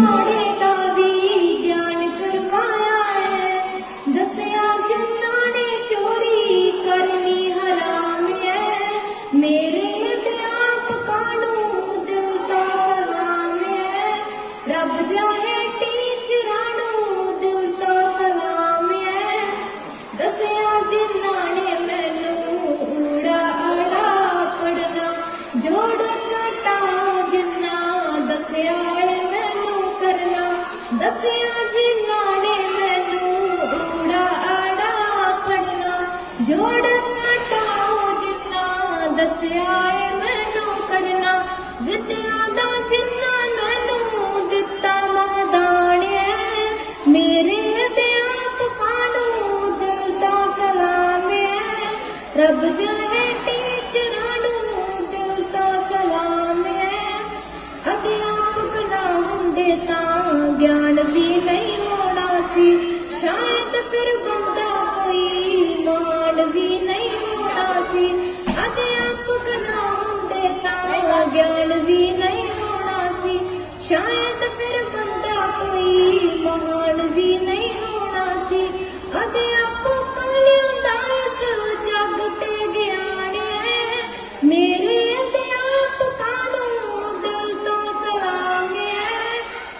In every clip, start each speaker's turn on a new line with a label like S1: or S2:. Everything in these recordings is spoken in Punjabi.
S1: Lord. ਰੱਬ ਜਾਣੇ ਟੀਚਰਾਂ ਨੂੰ ਦਿਲ ਤੋਂ ਸਲਾਮ ਹੈ। ਅਧਿਆਪਕ ਨਾ ਹੁੰਦੇ ਤਾਂ ਗਿਆਨ ਵੀ ਨਹੀਂ ਹੋਣਾ ਸੀ। ਸ਼ਾਇਦ ਫਿਰ ਬੰਦਾ ਕੋਈ ਮਾਣ ਵੀ ਨਹੀਂ ਹੋਣਾ ਸੀ। ਅਧਿਆਪਕ ਨਾ ਹੁੰਦੇ ਤਾਂ ਗਿਆਨ ਵੀ ਨਹੀਂ ਹੋਣਾ ਸੀ। ਸ਼ਾਇਦ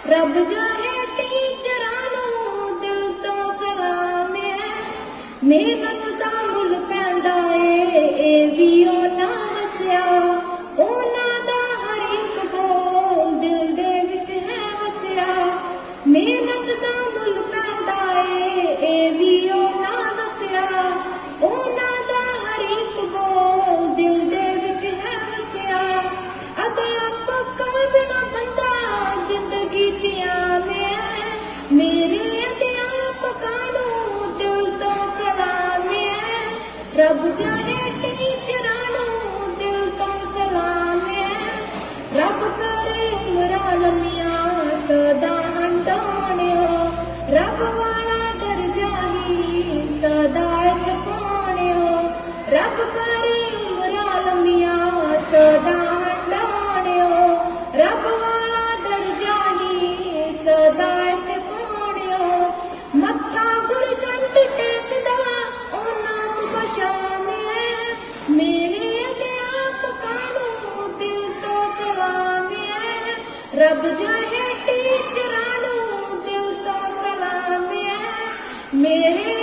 S1: ਰੱਬ ਜਾਣੇ ਟੀਚਰਾਂ ਨੂੰ ਦਿਲ ਤੋਂ ਸਲਾਮ ਹੈ। ਮਿਹਨਤ ਦਾ ਮੁੱਲ ਪੈਂਦਾ ਏ ਇਹ ਵੀ ਉਹਨਾਂ ਵਸਿਆ। ਉਹਨਾਂ ਦਾ ਹਰ ਇੱਕ ਬੋਲ ਦਿਲ ਦੇ ਵਿੱਚ ਹੈ ਵਸਿਆ। ਮਿਹਨਤ ਦਾ ਮੁੱਲ ਪੈਂਦਾ ਏ ਇਹ ਵੀ रब जाने टीचरानो दिल तो सलाम है रब करे मुरालमिया सदा हंटाने हो रब रब जाए टीचरानू दिल दा सलाम है। मेरे